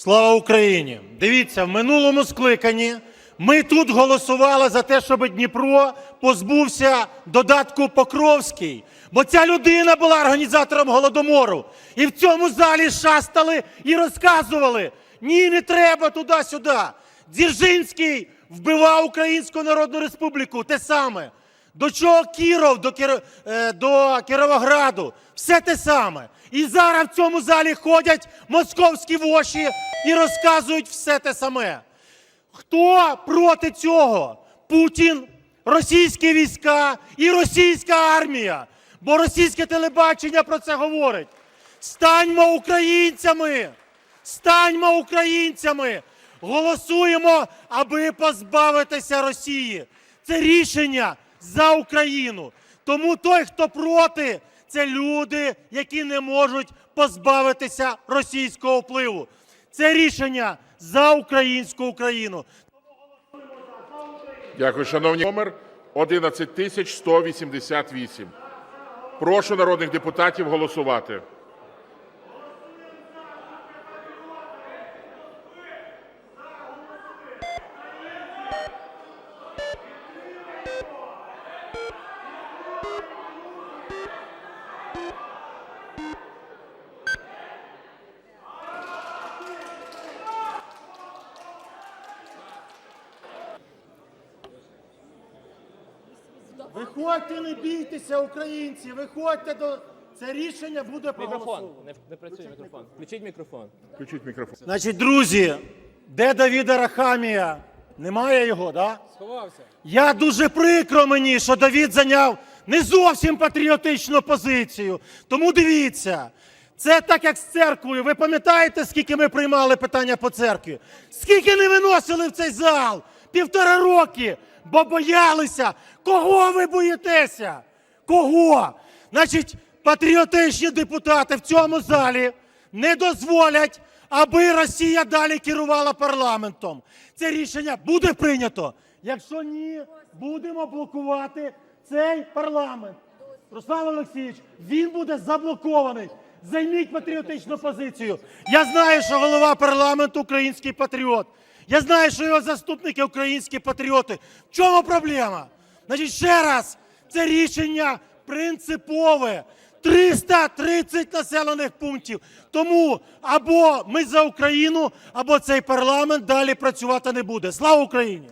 Слава Україні! Дивіться, в минулому скликанні ми тут голосували за те, щоб Дніпро позбувся додатку Покровський. Бо ця людина була організатором голодомору. І в цьому залі шастали і розказували: ні, не треба туди-сюди. Дзержинський вбивав Українську Народну Республіку. Те саме. До чого Кіров, до, Кір... е, до Кіровограду, все те саме. І зараз в цьому залі ходять московські воші і розказують все те саме. Хто проти цього? Путін, російські війська і російська армія. Бо російське телебачення про це говорить. Станьмо українцями! Станьмо українцями! Голосуємо, аби позбавитися Росії. Це рішення за Україну. Тому той, хто проти, це люди, які не можуть позбавитися російського впливу. Це рішення за українську Україну. Дякую, шановні. Номер 11188. Прошу народних депутатів голосувати. Виходьте, не бійтеся, українці, виходьте до це рішення буде Мікрофон. Не, не працює мікрофон. Включіть мікрофон. Включіть мікрофон. Значить, друзі, де Давіда Рахамія? Немає його, да? Сховався. Я дуже прикро мені, що Давід зайняв не зовсім патріотичну позицію. Тому дивіться, це так як з церквою. Ви пам'ятаєте, скільки ми приймали питання по церкві? Скільки не виносили в цей зал? Півтора роки, бо боялися. Кого ви боїтеся? Кого? Значить, патріотичні депутати в цьому залі не дозволять, аби Росія далі керувала парламентом. Це рішення буде прийнято. Якщо ні, будемо блокувати цей парламент. Руслан Олексійович, він буде заблокований. Займіть патріотичну позицію. Я знаю, що голова парламенту український патріот. Я знаю, що його заступники українські патріоти. В чому проблема? Значить, ще раз, це рішення принципове. 330 населених пунктів. Тому або ми за Україну, або цей парламент далі працювати не буде. Слава Україні!